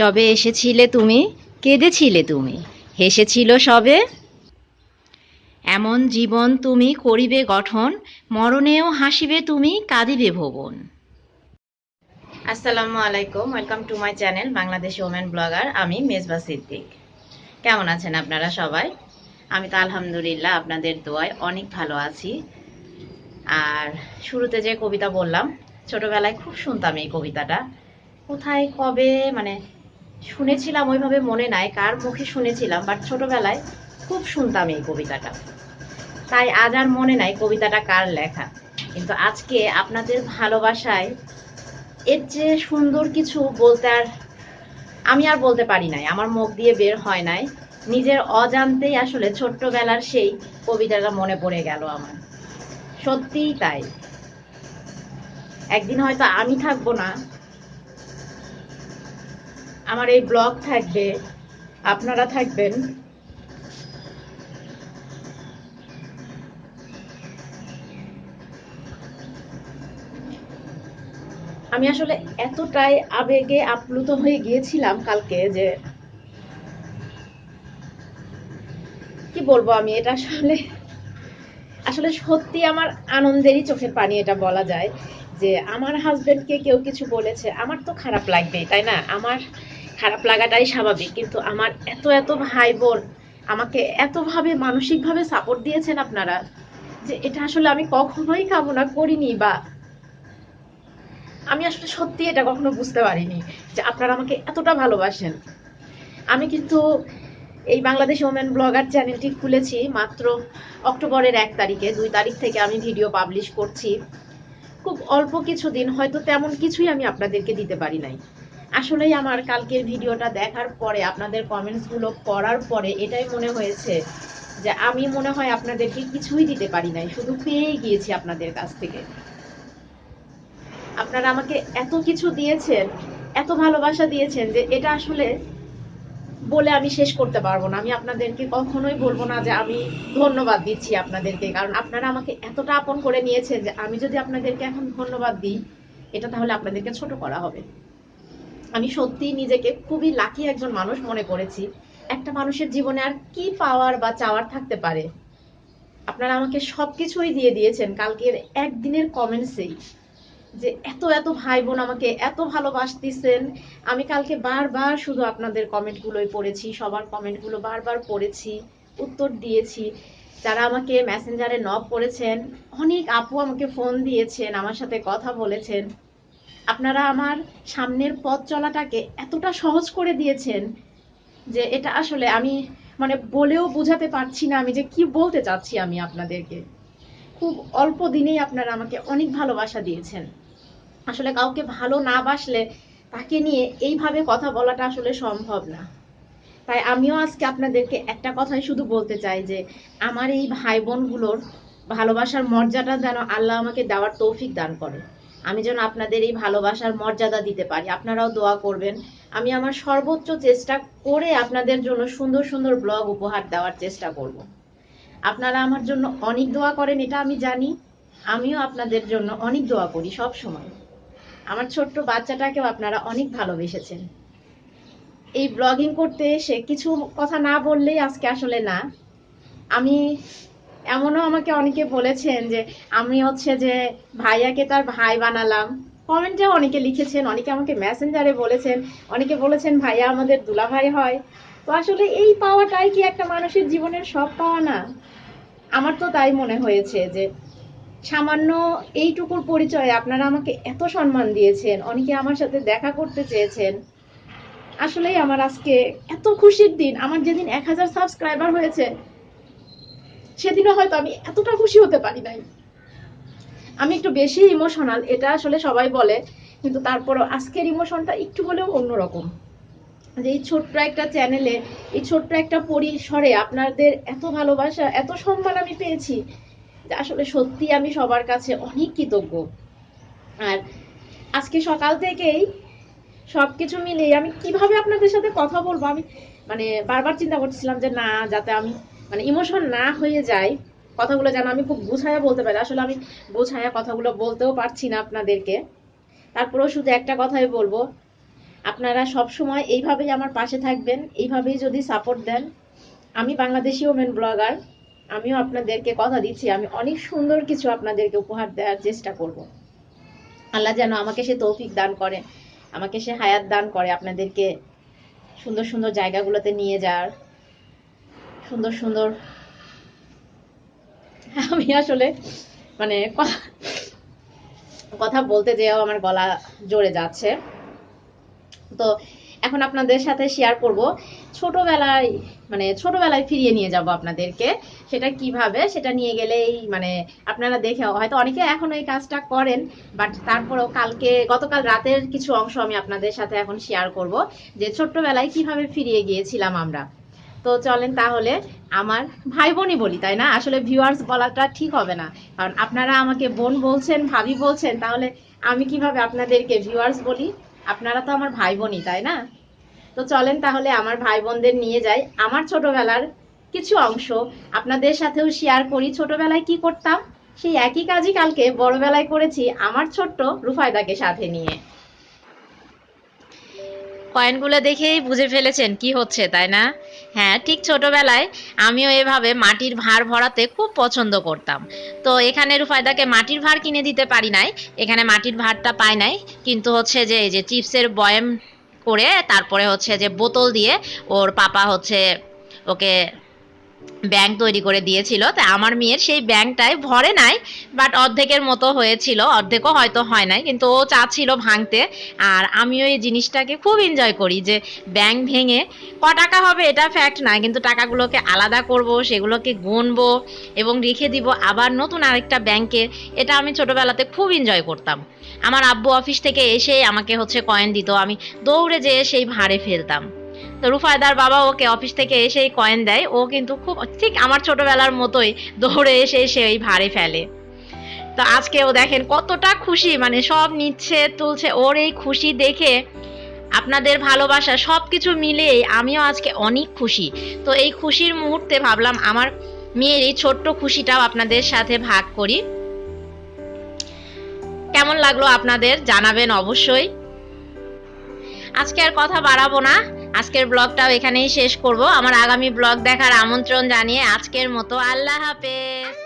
যবে এসেছিলে তুমি, কেঁদেছিলে তুমি? হেসেছিল সবে? এমন জীবন তুমি করিবে গঠন, মরণেও হাসিবে তুমি, কাঁদিবে ভুবন আসসালামু আলাইকুম, welcome to my channel Bangladesh women blogger, আমি মেজবা সিদ্দিক। কেমন আছেন আপনারা সবাই? আমি তো আলহামদুলিল্লাহ আপনাদের দোয়ায় অনেক ভালো আছি। আর শুরুতে যে কবিতা বললাম, ছোটবেলায় খুব শুনতাম এই কবিতাটা। কোথায়, কবে মানে শুনেছিলাম ওইভাবে মনে নাই, কার মুখে শুনেছিলাম বাট ছোটবেলায় খুব শুনতাম এই কবিতাটা। তাই আজ আর মনে নাই কবিতাটা কার লেখা। কিন্তু আজকে আপনাদের ভালোবাসায় এর যে সুন্দর কিছু বলতে আর আমি আর বলতে পারি নাই, আমার মুখ দিয়ে বের হয় নাই। নিজের অজান্তেই আসলে ছোট্টবেলার সেই কবিতাটা মনে পড়ে গেল আমার। সত্যিই তাই। একদিন হয়তো আমি থাকব না আমার এই ব্লগ থাকবে, আপনারা থাকবেন। আমি আসলে এতটাই আবেগে আপ্লুত হয়ে গিয়েছিলাম কালকে যে কি বলব আমি, এটা আসলে আসলে সত্যি আমার আনন্দেরই চোখের পানি এটা বলা যায় যে আমার হাজবেন্ডকে কেউ কিছু বলেছে, আমার তো খারাপ লাগবেই, তাই না? আমার খারাপ লাগাটাই স্বাভাবিক। কিন্তু আমার এত এত ভাই বোন আমাকে এতভাবে মানসিকভাবে সাপোর্ট দিয়েছেন আপনারা যে এটা আসলে আমি কখনোই কামনা করিনি বা আমি আসলে সত্যি এটা কখনো বুঝতে পারিনি যে আপনারা আমাকে এতটা ভালোবাসেন। আমি কিন্তু এই বাংলাদেশ ওমেন ব্লগার চ্যানেলটি খুলেছি মাত্র অক্টোবরের এক তারিখে। দুই তারিখ থেকে আমি ভিডিও পাবলিশ করছি। খুব অল্প কিছু দিন হয়তো তেমন কিছুই আমি আপনাদেরকে দিতে পারি নাই। আসলেই আমার কালকের ভিডিওটা দেখার পরে, আপনাদের কমেন্টসগুলো পড়ার পরে এটাই মনে হয়েছে যে আমি মনে হয় আপনাদেরকে কিছুই দিতে পারি নাই, শুধু পেয়েই গিয়েছি আপনাদের কাছ থেকে। আপনারা আমাকে এত কিছু দিয়েছেন, এত ভালোবাসা দিয়েছেন যে এটা আসলে বলে আমি শেষ করতে পারব না। আমি আপনাদেরকে কখনোই বলব না যে আমি ধন্যবাদ দিচ্ছি আপনাদেরকে, কারণ আপনারা আমাকে এতটা আপন করে নিয়েছেন যে আমি যদি আপনাদেরকে এখন ধন্যবাদ দিই, এটা তাহলে আপনাদেরকে ছোট করা হবে। আমি সত্যি নিজেকে খুবই লাকি একজন মানুষ মনে করেছি। একটা মানুষের জীবনে আর কি পাওয়ার বা চাওয়ার থাকতে পারে? আপনারা আমাকে সবকিছুই দিয়ে দিয়েছেন কালকের একদিনের কমেন্টসেই যে এত এত ভাই বোন আমাকে এত ভালোবাসতেছেন। আমি কালকে বারবার শুধু আপনাদের কমেন্টগুলোই পড়েছি, সবার কমেন্টগুলো বারবার পড়েছি, উত্তর দিয়েছি। যারা আমাকে মেসেঞ্জারে নক করেছেন, অনেক আপু আমাকে ফোন দিয়েছেন, আমার সাথে কথা বলেছেন। আপনারা আমার সামনের পথ চলাটাকে এতটা সহজ করে দিয়েছেন যে এটা আসলে আমি মানে বলেও বোঝাতে পারছি না আমি যে কি বলতে চাচ্ছি আমি আপনাদেরকে। খুব অল্প দিনেই আপনারা আমাকে অনেক ভালোবাসা দিয়েছেন। আসলে কাউকে ভালো না বাসলে তাকে নিয়ে এইভাবে কথা বলাটা আসলে সম্ভব না। তাই আমিও আজকে আপনাদেরকে একটা কথাই শুধু বলতে চাই যে আমার এই ভাই বোনগুলোর ভালোবাসার মর্যাদা যেন আল্লাহ আমাকে দেওয়ার তৌফিক দান করে। আমি যেন আপনাদের এই ভালোবাসার মর্যাদা দিতে পারি। আপনারাও দোয়া করবেন। আমি আমার সর্বোচ্চ চেষ্টা করে আপনাদের জন্য সুন্দর সুন্দর ব্লগ উপহার দেওয়ার চেষ্টা করব। আপনারা আমার জন্য অনেক দোয়া করেন, এটা আমি জানি। আমিও আপনাদের জন্য অনেক দোয়া করি সব সময়। আমার ছোট্ট বাচ্চাটাকেও আপনারা অনেক ভালোবেসেছেন। এই ব্লগিং করতে এসে কিছু কথা না বললেই আজকে আসলে না। আমি এমনও আমাকে অনেকে বলেছেন যে আমি হচ্ছে যে ভাইয়াকে তার ভাই বানালাম। কমেন্টে অনেকে লিখেছেন, অনেকে আমাকে মেসেঞ্জারে বলেছেন, অনেকে বলেছেন, ভাইয়া, আমাদের দুলাভাই হয়। তো আসলে এই পাওয়াটাই কি একটা মানুষের জীবনের সব পাওয়া না? আমার তো তাই মনে হয়েছে যে সামান্য এইটুকুর পরিচয়ে আপনারা আমাকে এত সম্মান দিয়েছেন, অনেকে আমার সাথে দেখা করতে চেয়েছেন। আসলেই আমার আজকে এত খুশির দিন। আমার যেদিন এক হাজার সাবস্ক্রাইবার হয়েছে সেদিনও হয়তো আমি এতটা খুশি হতে পারি নাই। আমি একটু বেশি ইমোশনাল এটা আসলে সবাই বলে, কিন্তু তারপরও আজকের ইমোশনটা একটু হলেও অন্যরকম। যে এই ছোট্ট একটা চ্যানেলে এই ছোট্ট একটা পরিসরে আপনাদের এত ভালোবাসা, এত সম্মান আমি পেয়েছি যে আসলে সত্যি আমি সবার কাছে অনেক কৃতজ্ঞ। আর আজকে সকাল থেকেই সব কিছু মিলে আমি কীভাবে আপনাদের সাথে কথা বলব, আমি মানে বারবার চিন্তা করছিলাম যে না, যাতে আমি মানে ইমোশন না হয়ে যায়, কথাগুলো যেন আমি খুব গুছায়া বলতে পারি। আসলে আমি গুছায়া কথাগুলো বলতেও পারছি না আপনাদেরকে। তারপরেও শুধু একটা কথাই বলব, আপনারা সব সময় এইভাবেই আমার পাশে থাকবেন, এইভাবেই যদি সাপোর্ট দেন, আমি বাংলাদেশি ওমেন ব্লগার আমিও আপনাদেরকে কথা দিচ্ছি। আমি অনেক সুন্দর কিছু আপনাদেরকে উপহার দেওয়ার চেষ্টা করব। আল্লাহ যেন আমাকে সে তৌফিক দান করে, আমাকে সে হায়াত দান করে আপনাদেরকে সুন্দর সুন্দর জায়গাগুলোতে নিয়ে যাওয়ার। সুন্দর সুন্দর। আমি আসলে মানে কথা বলতে যেও আমার গলা জোরে যাচ্ছে। তো এখন আপনাদের সাথে শেয়ার করব। ছোটবেলায় মানে ছোটবেলায় ফিরিয়ে নিয়ে যাব আপনাদেরকে। সেটা কীভাবে? সেটা নিয়ে গেলেই মানে আপনারা দেখে হয়তো অনেকে এখন এই কাজটা করেন বাট তারপরেও কালকে, গতকাল রাতের কিছু অংশ আমি আপনাদের সাথে এখন শেয়ার করব। যে ছোট্টবেলায় কীভাবে ফিরিয়ে গিয়েছিলাম আমরা। তো চলেন তাহলে আমার ভাই বোনই বলি, তাই না? আসলে ভিউয়ার্স বলাটা ঠিক হবে না। কারণ আপনারা আমাকে বোন বলছেন, ভাবি বলছেন, তাহলে আমি কীভাবে আপনাদেরকে ভিউয়ার্স বলি? আপনারা তো আমার ভাই বোনই তাই না? তো চলেন তাহলে আমার ভাই বোনদের নিয়ে যাই। আমার ছোটবেলার কিছু অংশ আপনাদের সাথেও শেয়ার করি। ছোটবেলায় কি করতাম? সেই একই কাজই কালকে বড়বেলায় করেছি আমার ছোট্ট রুফায়দাকে সাথে নিয়ে। কয়েনগুলো দেখেই বুঝে ফেলেছেন কি হচ্ছে, তাই না? হ্যাঁ ঠিক ছোটবেলায় আমিও এভাবে মাটির ভাঁড় ভরাতে খুব পছন্দ করতাম। তো এখানে রুফায়দাকে মাটির ভাঁড় কিনে দিতে পারি নাই, এখানে মাটির ভাঁড়টা পাই নাই, কিন্তু হচ্ছে যে, এই যে চিপসের বয়াম করে, তারপরে হচ্ছে যে বোতল দিয়ে ওর পাপা হচ্ছে ওকে ব্যাংক তৈরি করে দিয়েছিল। তা আমার মেয়ের সেই ব্যাংকটাই ভরে নাই বাট অর্ধেকের মতো হয়েছিল। অর্ধেকও হয়তো হয় নাই, কিন্তু ও চাচ্ছিল ভাঙতে। আর আমিও এই জিনিসটাকে খুব এনজয় করি যে ব্যাংক ভেঙে ক টাকা হবে এটা ফ্যাক্ট না, কিন্তু টাকাগুলোকে আলাদা করব, সেগুলোকে গুনবো এবং রেখে দিব আবার নতুন আরেকটা ব্যাংকে এটা আমি ছোটবেলাতে খুব এনজয় করতাম। আমার আব্বু অফিস থেকে এসেই আমাকে হচ্ছে কয়েন দিত, আমি দৌড়ে যেয়ে সেই ভাঁড়ে ফেলতাম। রুফায়দার বাবা ওকে অফিস থেকে এসেই কয়েন দেয়। ও কিন্তু খুব, ঠিক আমার ছোটবেলার মতোই দৌড়ে এসে সে ওই ভারে ফেলে। তো আজকেও দেখেন কতটা খুশি মানে সব নিচ্ছে, তুলছে। ওর এই খুশি দেখে আপনাদের ভালোবাসা সব কিছু মিলিয়ে আমিও আজকে অনেক খুশি। তো এই খুশির মুহূর্তে ভাবলাম আমার মেয়ের এই ছোট্ট খুশিটাও আপনাদের সাথে ভাগ করি। কেমন লাগল আপনাদের? জানাবেন অবশ্যই। আজকে আর কথা বাড়াবো না। আজকের ব্লগটাও এখানেই শেষ করব। আমার আগামী ব্লগ দেখার আমন্ত্রণ জানিয়ে আজকের মতো আল্লাহ হাফেজ।